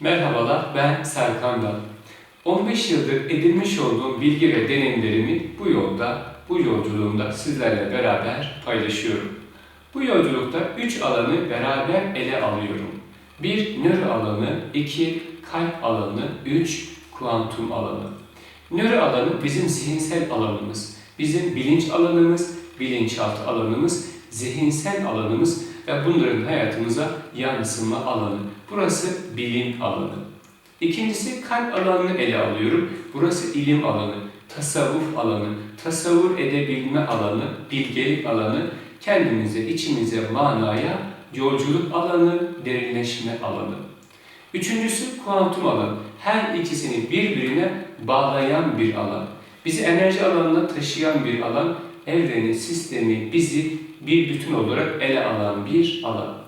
Merhabalar, ben Serkan Dal. 15 yıldır edinmiş olduğum bilgi ve deneyimlerimi bu yolda, bu yolculuğumda sizlerle beraber paylaşıyorum. Bu yolculukta 3 alanı beraber ele alıyorum. 1. Nöro alanı, 2. Kalp alanı, 3. Kuantum alanı. Nöro alanı bizim zihinsel alanımız, bizim bilinç alanımız, bilinçaltı alanımız zihinsel alanımız ve bunların hayatımıza yansıma alanı. Burası bilim alanı. İkincisi kalp alanını ele alıyorum. Burası ilim alanı, tasavvuf alanı, tasavvur edebilme alanı, bilgelik alanı, kendimize, içimize, manaya yolculuk alanı, derinleşme alanı. Üçüncüsü kuantum alanı. Her ikisini birbirine bağlayan bir alan. Bizi enerji alanına taşıyan bir alan, evreni, sistemi, bizi bir bütün olarak ele alan bir alan.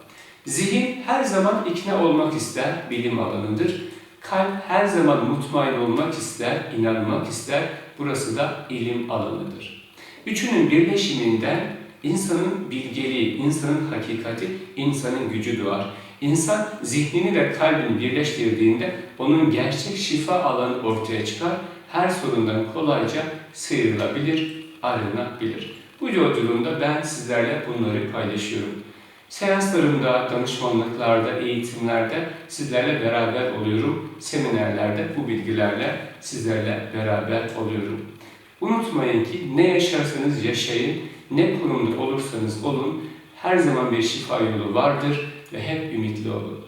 Zihin her zaman ikna olmak ister, bilim alanıdır. Kalp her zaman mutmain olmak ister, inanmak ister. Burası da ilim alanıdır. Üçünün birleşiminden insanın bilgeliği, insanın hakikati, insanın gücü doğar. İnsan zihnini ve kalbini birleştirdiğinde onun gerçek şifa alanı ortaya çıkar. Her sorundan kolayca sıyrılabilir, arınabilir. Bu yolculuğumda ben sizlerle bunları paylaşıyorum. Seanslarımda, danışmanlıklarda, eğitimlerde sizlerle beraber oluyorum. Seminerlerde bu bilgilerle sizlerle beraber oluyorum. Unutmayın ki ne yaşarsanız yaşayın, ne kurumda olursanız olun, her zaman bir şifa yolu vardır ve hep ümitli olun.